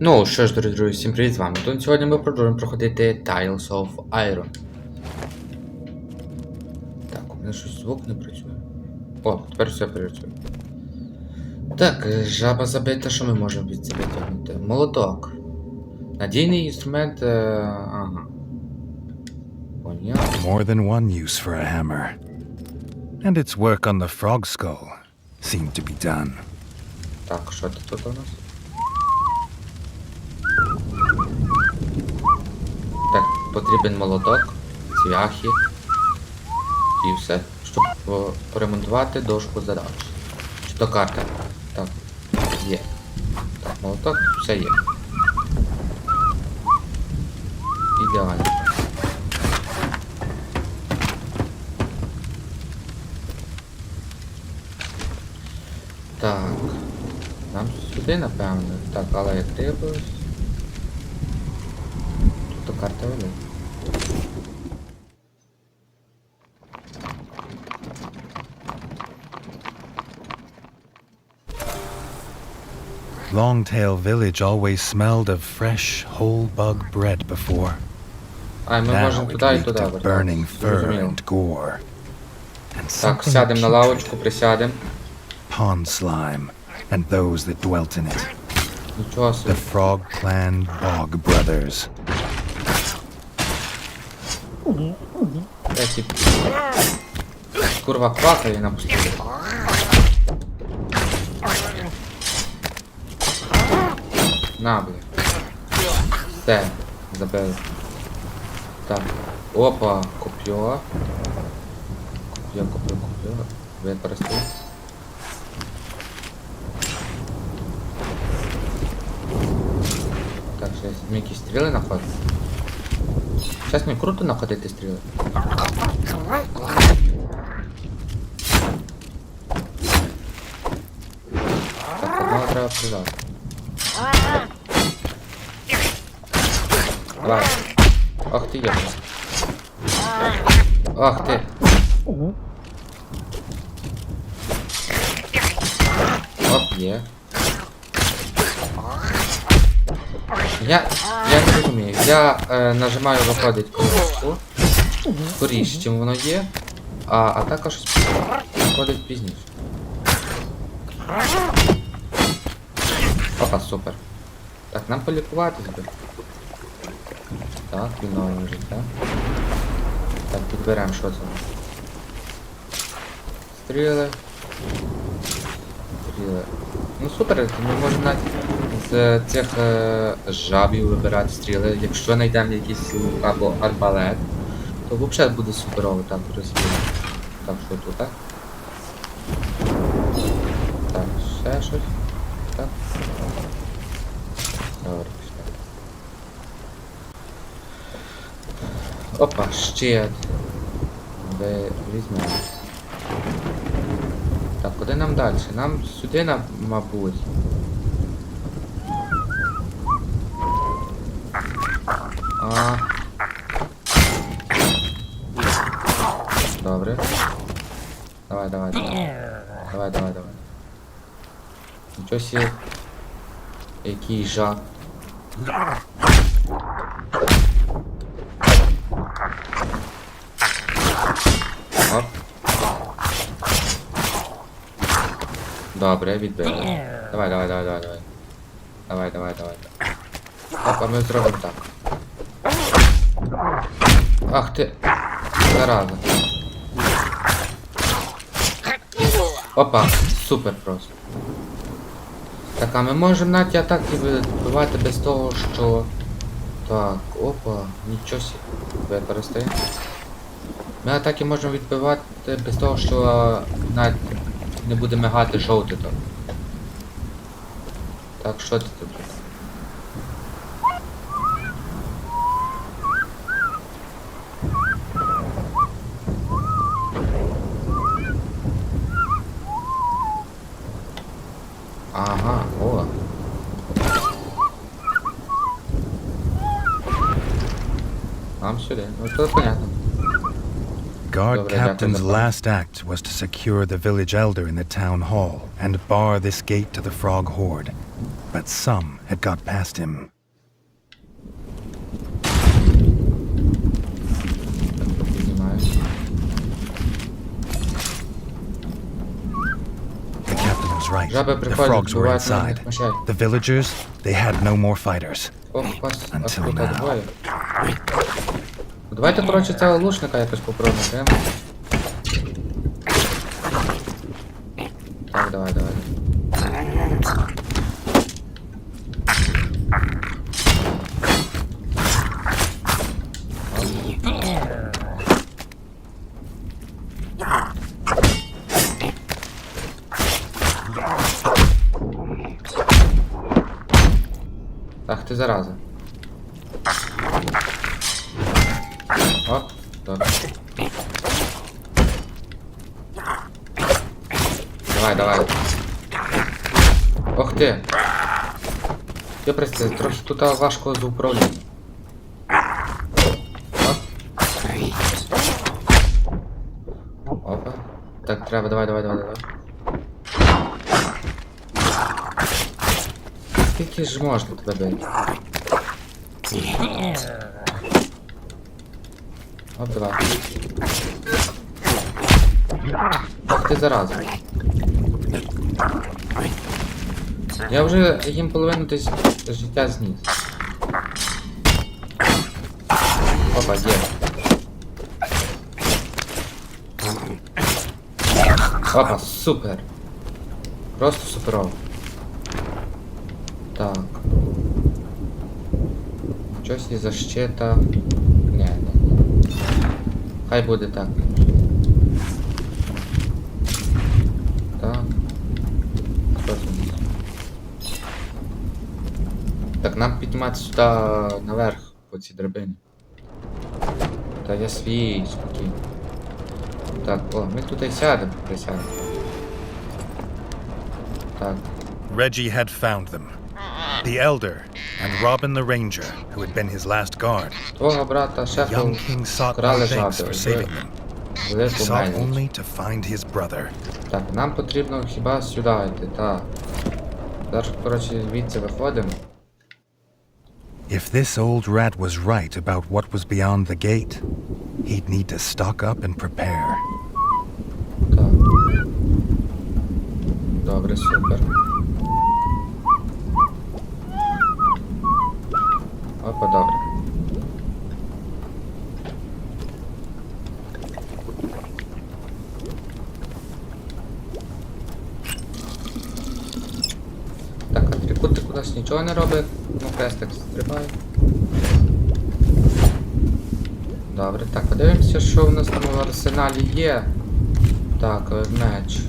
Ну що ж, дорогі друзі, всім привіт з вами. Тут сьогодні ми продовжуємо проходити Tiles of Iron. Так, у мене щось звук не працює. О, тепер все працює. Так, жаба забита, що ми можемо від себе витягнути? Молоток. Надійний інструмент. е, Ага. Поняв. More than one use for a hammer. And its work on the frog skull seemed to be done. Так, що це тут у нас? Так, потрібен молоток, цвяхи і все, щоб по- поремонтувати дошку задач. Чи то карта? Так, є. Так, молоток, все є. Ідеально. Так. Нам сюди, напевно. Так, але як дивлюсь. Тут то карта велика. Longtail Village always smelled of fresh, whole bug bread before. А, ми Now можемо it туди і reeked туди of вертатися. burning fur Зрозуміло. and gore. And Так, something сядемо на putrid, лавочку, присядемо. pond slime, and those that dwelt in it. Нічого The собі. Frog Clan Bog Brothers. Де ті... Курва квакає на пустелі. На, бля. Все, забили. Так. Опа, коп'є. Коп'є, коп'є, коп'є. Використаю. Так, зараз ми якісь стріли знаходимо. Зараз не круто знаходити стріли. Так, одного треба придати. Давай. Ах ти є. Ах ти. Оп, є. Я, я не розумію. Я е, нажимаю виходить кнопку скоріше, чим воно є, а атака щось виходить пізніше. Опа, супер. Так, нам полікуватись би. Так, відновимо життя. Так, підберемо, що це. Стріли. Стріли. Ну супер, ми можемо навіть з цих е, жабів вибирати стріли. Якщо знайдемо якийсь лук або арбалет, то взагалі буде суперово так розумію. Так, що тут, так? Так, ще щось. Так. Добре. Опа. Ви візьмемо. Так, куди нам далі? Нам сюди, на- мабуть. А. Добре. Давай, давай, давай. Давай, давай, давай. Нічого сі. Який жах. Добре, відбили. Давай, давай, давай, давай, давай. Давай, давай, давай. Оп, а ми зробимо так. Ах ти. Зараза. Опа, супер просто. Так, а ми можемо навіть атаки вибивати без того, що... Так, опа, нічого сі. Використаємо. Ми атаки можемо відбивати без того, що навіть не буде мигати жовтий там. Так, що це тут? captain's last act was to secure the village elder in the town hall and bar this gate to the frog horde, but some had got past him. Nice. The captain was right. The frogs were inside. The villagers, they had no more fighters. Until now. Давайте, коротше, цього лучника якось попробуємо. прям. Так, давай, давай. Ах ти зараза. Давай, давай. Ох ти. Я просто трохи тут важко з управлінням. Оп. Опа. Так, треба, давай, давай, давай, давай. Скільки ж можна тебе бити? Оп, давай. Ах ти зараза. Я вже їм половину десь життя зніс. Опа, є. Опа, супер. Просто суперово. Так. Щось із защита. Ні, ні. Хай буде. Так. Що це у нас? Так, нам підніматися сюди наверх по цій драбині. Та я свій, спокійно. Так, о, ми тут і сядемо, присядемо. Так. Reggie had found them. The elder and Robin the ranger, who had been his last guard. Твого брата шефа Young king sought no thanks for saving them. He Велику sought only to find his brother. Так, нам потрібно хіба сюди йти, так. Зараз, коротше, звідси виходимо. If this old rat was right about what was beyond the gate, he'd need to stock up and prepare. Так. Добре, супер. Опа, добре. Нас нічого не робить. Ну, крестик стрибає. Добре, так, подивимося, що в нас там в арсеналі є. Так, е, меч.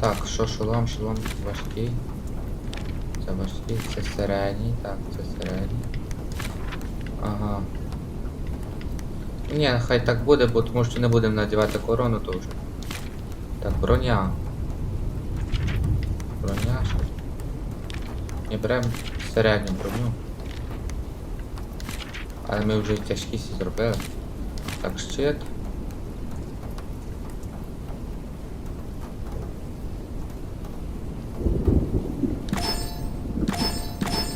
Так, що шолом, шолом важкий. Це важкий, це так, це середній. Ага. Ні, хай так буде, бо тому що не будемо надівати корону, то вже. Так, броня. Броня, що? ж? Ні, беремо середню броню. Але ми вже тяжкі всі зробили. Так, щит.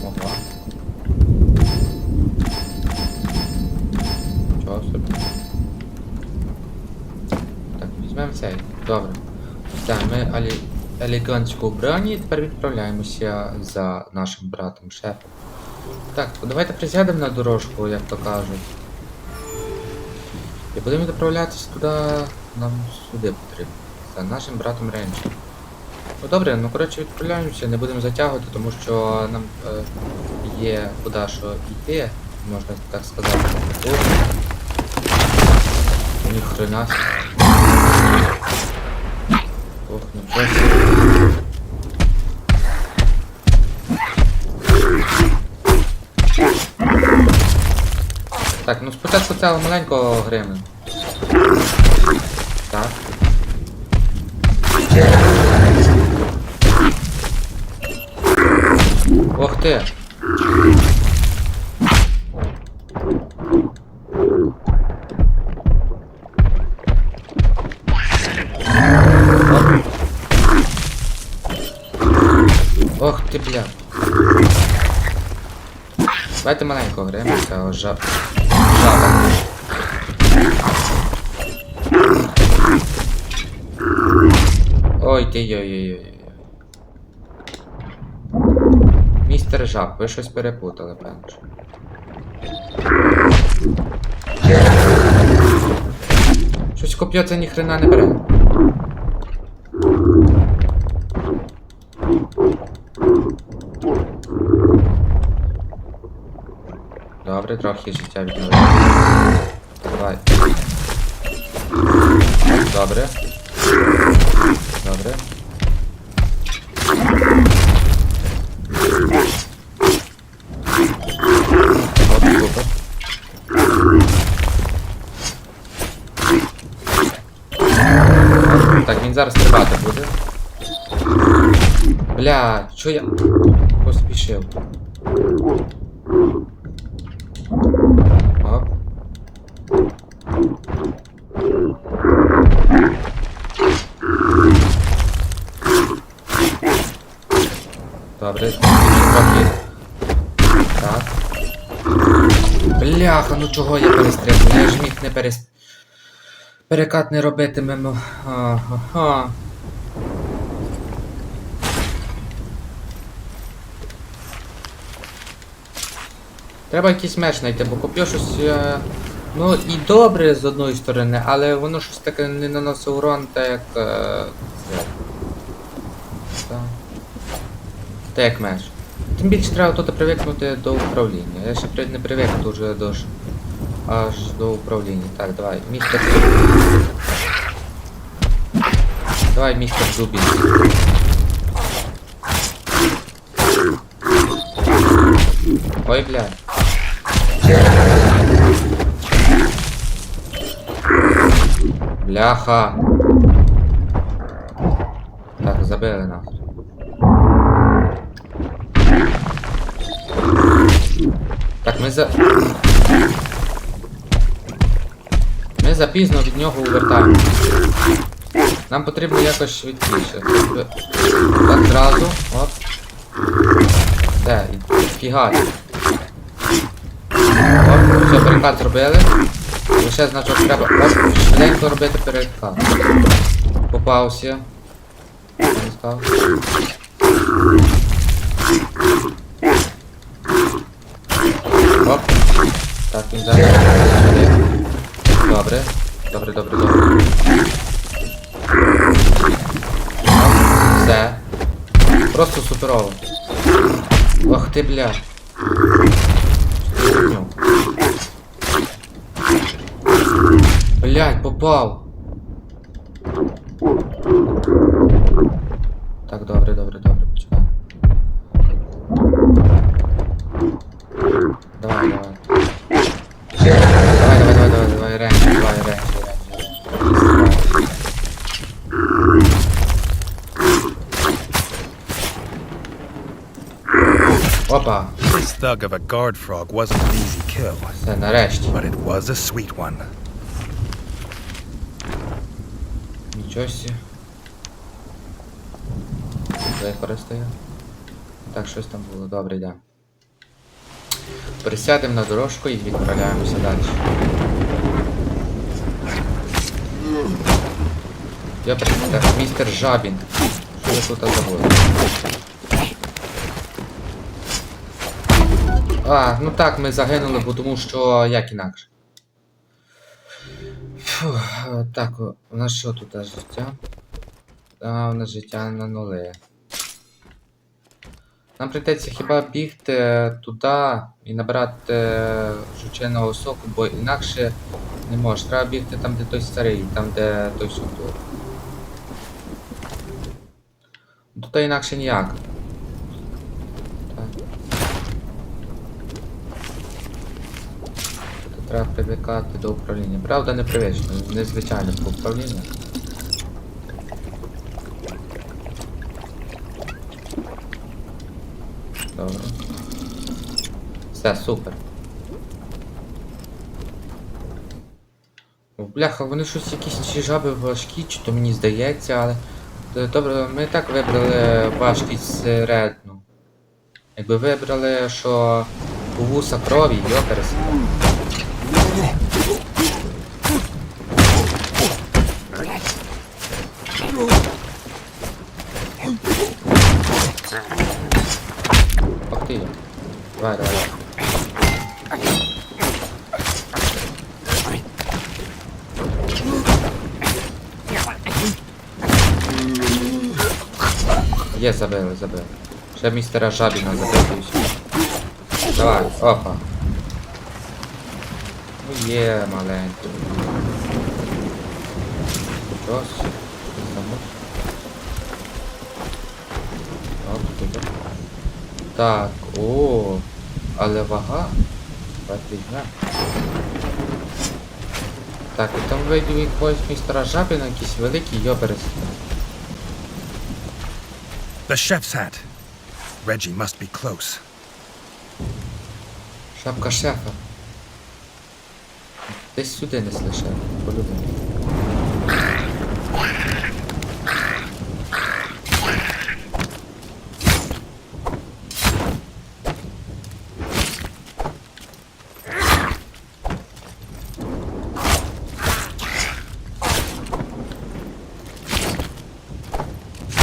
Ого. Чого собі? Так, візьмемо цей. Добре. Все, ми алі... елегантську броні, тепер відправляємося за нашим братом шефом. Так, давайте присядемо на дорожку, як то кажуть. І будемо відправлятися туди, нам сюди потрібно. За нашим братом Ренчем. Ну добре, ну коротше відправляємося, не будемо затягувати, тому що нам е, є куди що йти, можна так сказати. Ніхрена. Так, ну спочатку цього маленького гримен. Так. Ох ти! Ох ти, бля. Давайте маленько граємо, це жаб... Ой ти йой йой йой Містер жаб, ви щось перепутали, певно. Щось коп'є це ніхрена не бере. Добре, трохи життя відновили. Давай. Добре. Зараз стрибати буде. Бля, що я поспішив? Оп. Добре, трохи. Так. Бляха, ну чого я перестрибнув? Я ж міг не перес... Перекат не робитимемо. Ага. Треба якийсь меч знайти, бо коп'є щось. е, Ну і добре з одної сторони, але воно щось таке не наносить урон, так як. Це. Та. Та як меч. Тим більше треба тут привикнути до управління. Я ще не привик дуже до аж до управління. Так, давай, містер. Давай, містер Зубін. Ой, блядь. Бляха. Так, забили нас. Так, ми за. Запізно від нього увертаємо. Нам потрібно якось швидкіше. Так, зразу. Оп. Де? Фігать. Оп, все, перекат зробили. Лише значок треба оп, швиденько робити перекат. Попався. Став. Оп. Так, він зараз. Добре. Добре, добре, добре. Все. Просто суперово. Ох ти, бля. Блять, попав. Опа, This thug of a guard frog wasn't an easy kill, все, нарешті. but it was a sweet one. Нічого сі. Використаю. Так, щось там було. Добре, йдемо. Присядемо на дорожку і відправляємося далі. Я так, містер Жабін. Що ви тут забули? А, ну так, ми загинули, бо тому що як інакше. Фух, е, так, у нас що тут життя? А, у нас життя на нули. Нам прийдеться хіба бігти туди і набрати жученого соку, бо інакше не можеш. Треба бігти там, де той старий, там, де той сундук. Тут інакше ніяк. Треба привикати до управління. Правда, непривично, незвичайне по управління. Добре. Все, супер. Бляха, вони щось якісь ці жаби важкі, чи то мені здається, але. Добре, ми так вибрали важкість середну. Якби вибрали, що вуса крові, йоперс. Ох ти. Давай, давай. Є, забили, забили. Ще містера Жабіна забити і все. Давай, опа. Є маленький. Ось. Замок. Оп, туди. Так, о, але вага. Візьмемо. Так, і там видів якогось містера Жабіна, якийсь великий йоберес. The chef's hat. Reggie must be close. Шапка шефа. Десь сюди несли шеф, по-любому.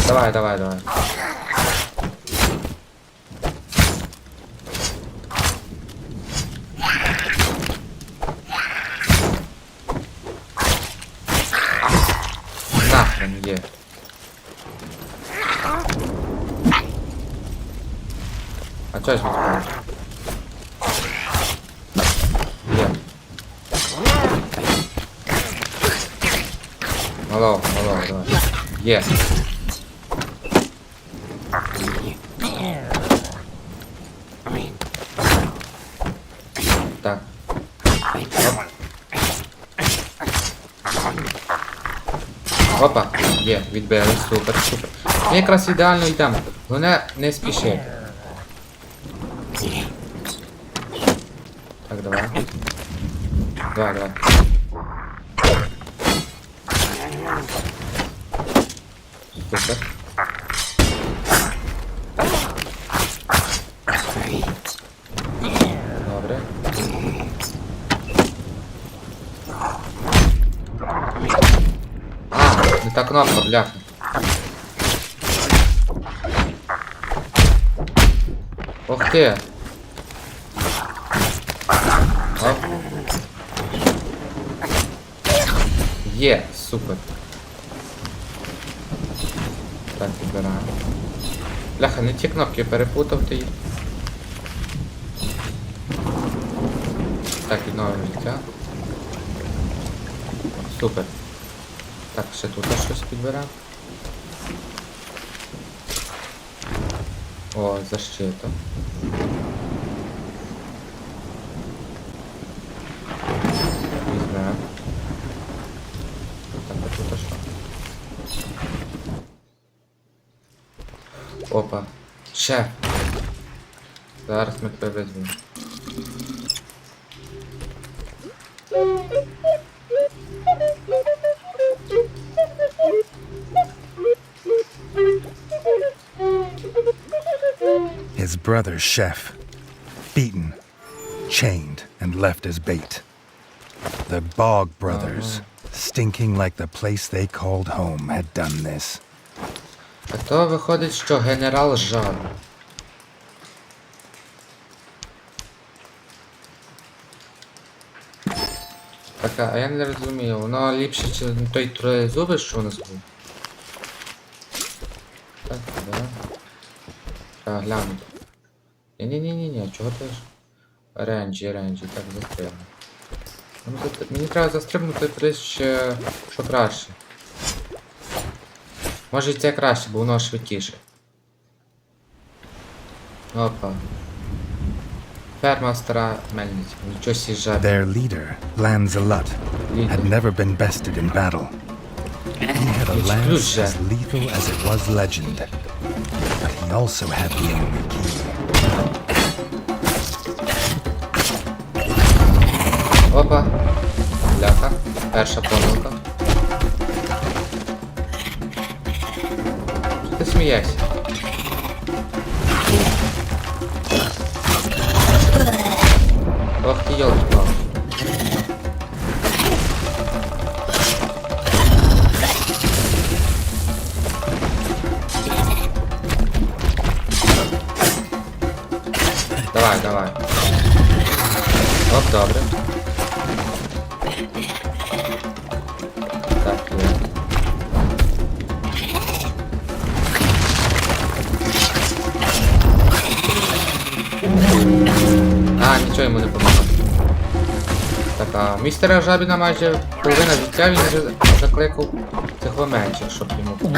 Давай, давай, давай. Є. Так. Опа, є, відбили, супер, супер. Ми якраз ідеально йдемо. Головне не спіши. Так, давай. Давай, давай. Супер. Добре. А, не та кнопка, бляха. Ох ти. Оп. Є, супер. Бляха, не ті кнопки перепутав ти. їх. Так, відновимо життя. Супер. Так, ще тут щось підбирав. О, защита. Шеф. Зараз ми тебе візьмемо. His brother's chef. Beaten, chained, and left as bait. The Bog brothers, stinking like the place they called home, had done this. А то виходить, що генерал жар. Так, а я не розумію, воно ліпше, чи той троєзубий, що у нас був? Так, да. Так, глянути. Ні-ні-ні-ні, чого ти ж? Ренджі, ренджі, так, застрибну. Ну, зат- Мені треба застрибнути ще, що краще. Може це краще, бо воно швидкіше. Опа. Ферма стара мельниця. Нічого сіжа. Their leader, Lancelot, had never been bested in battle. He had a lance as lethal as it was legend. But he also had the only key. Опа. Ляха. Перша помилка. Смієшся? Ох ти ёлки Давай, давай. Оп, добре. Містера Жабіна майже половина життя він вже закликав цих менших, щоб йому.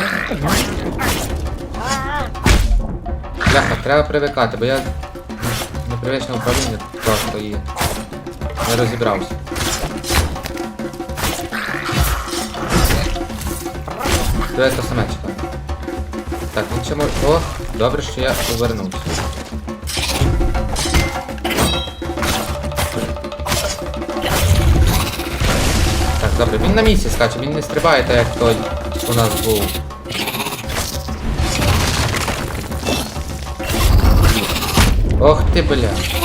Бляха, треба привикати, бо я непривичне управління просто і не розібрався. Давай то саме. Так, він може... О, добре, що я повернувся. Добре, він на місці скаче, він не стрибає так, як той у нас був. Ох ти, бля.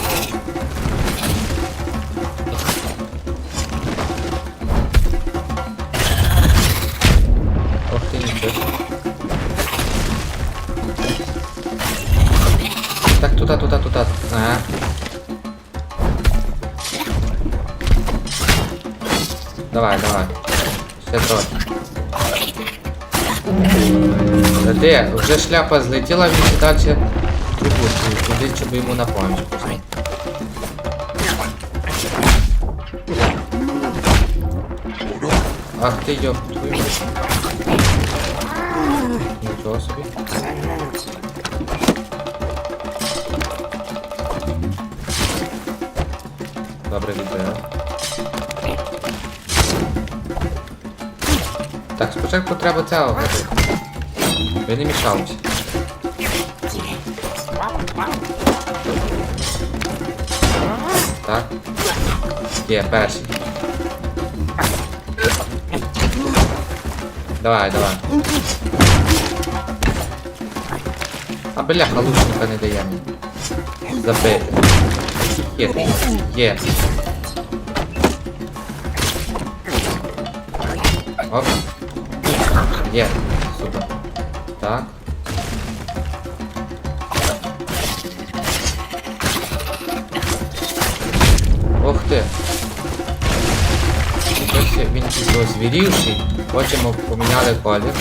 Та Де? Вже шляпа злетіла, він ще далі трубу свою туди, щоб йому на поміч пустити. Ах ти йоп, твою. мать. Нічого собі. Добре відбив. Так, спочатку треба це. Ви не мішалися. Так. Є, перший. Давай, давай. А бляха, лучника не дає мені. Забити. Є, є. Оп. Є. Супер. Так. Ох ти. Він звірівший. потім поміняли колір.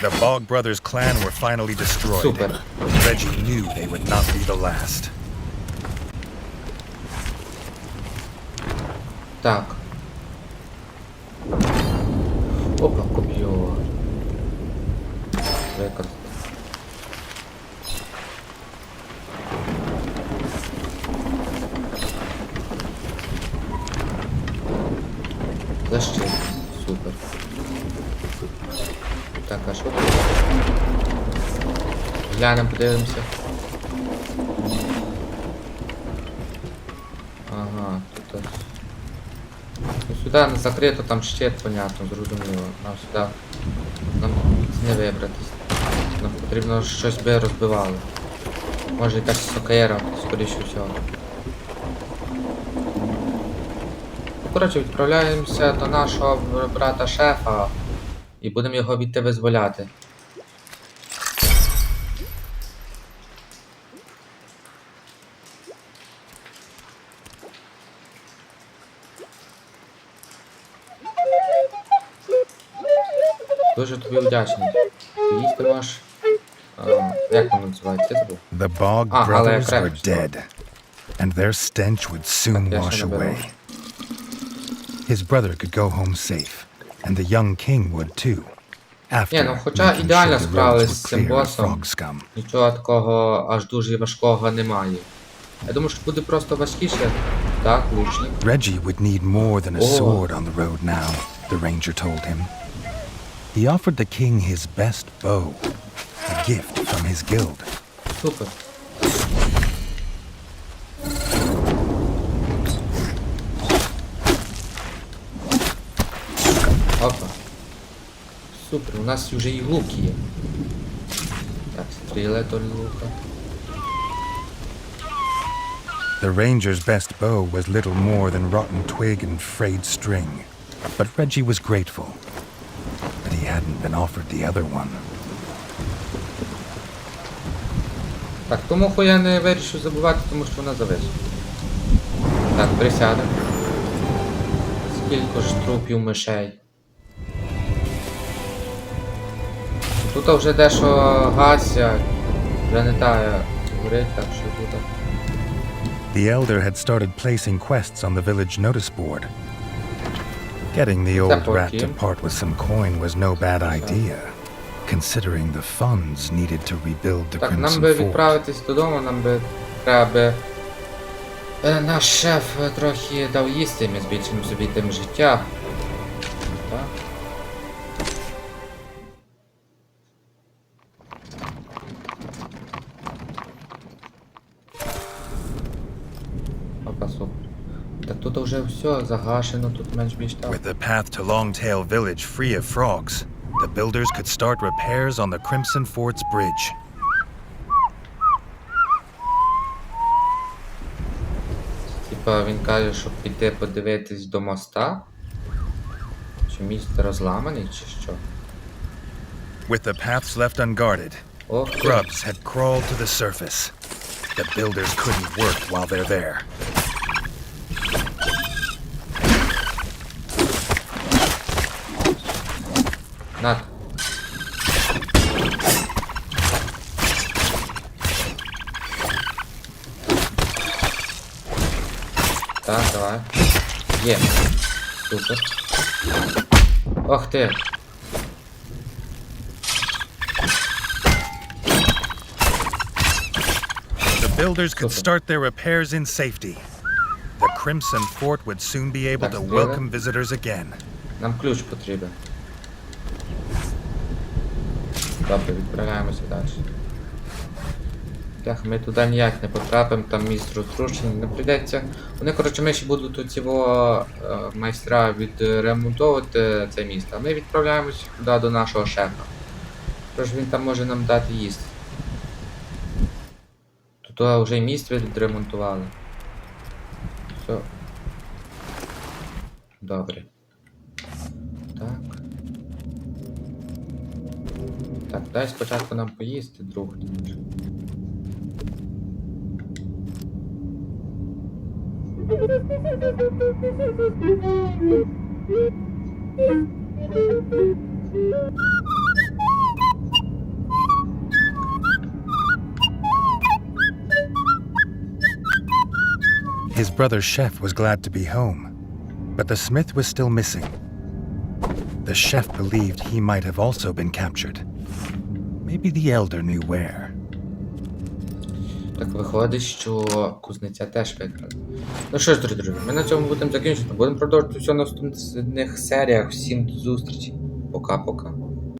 The Bog Brothers clan were finally destroyed. Супер. Reggie knew they would not be the last. Так. Опа, коп'ю. Використати. Глянемо, подивимося. Ага, тут ось. Ну, сюди не закрито, там щит, понятно, зрозуміло. Нам сюди нам не вибратись. Нам потрібно щось би розбивало. Може якась сокера, скоріше всього. Коротше, відправляємося до нашого брата шефа і будемо його відти визволяти. Дуже тобі вдячний. Їсти ваш. А, як воно називається? Я забув. The Bog Ah, Brothers але were dead. and their stench would soon Так, я wash ще away. His brother could go home safe, and the young king would too. After ну хоча making ідеально sure the справились з цим clear of босом. frog scum. Нічого такого аж дуже важкого немає. Я думаю, що буде просто важкіше. Так, лучник. Reggie would need more than a Oh. sword on the road now, the ranger told him. He offered the king his best bow, a gift from his guild. Супер. Опа. Супер, у нас вже і лук є. Так, стріли до лука. The ranger's best bow was little more than rotten twig and frayed string, but Reggie was grateful that he hadn't been offered the other one. Так, тому я не вирішив забувати, тому що вона зависла. Так, присядемо. Скільки ж трупів мишей. Тут вже дещо гасять. Вже не та як горить, так що тут. The elder had started placing quests on the village notice board. Getting the old That rat to working? part with some coin was no bad idea, considering the funds needed to rebuild the Так, нам Crimson би Fort. відправитись додому, нам би треба би. е, Наш шеф е, трохи дав їсти, ми збільшимо собі тим життя. Так. вже все загашено, тут менш більш так. With the path to Longtail Village free of frogs, the builders could start repairs on the Crimson Fort's bridge. Типа він каже, щоб піти подивитись до моста. Чи міст розламаний, чи що? With the paths left unguarded, Ох, ти. grubs had crawled to the surface. The builders couldn't work while they're there. На. Так, давай. Є. Супер. Ох ти. The builders could Super. start their repairs in safety. The Crimson Fort would soon be able to That's good. welcome visitors again. Нам ключ потрібен. Добре, відправляємося далі. Так, ми туди ніяк не потрапимо, там міст розрушений, не прийдеться. Вони, коротше, ми ще будуть тут цього е, майстра відремонтовувати це місто. А ми відправляємося туди до нашого шефа. Тож він там може нам дати їсти. Тут вже міст відремонтували. Все. Добре. Так, дай спочатку нам поїсти, друг наш. His brother Chef was glad to be home, but the smith was still missing. The chef believed he might have also been captured. Maybe the elder knew where. Так виходить, що кузниця теж викрали. Ну що ж, друзі, друзі, ми на цьому будемо закінчувати. Будемо продовжувати все на наступних серіях. Всім до зустрічі. Пока-пока.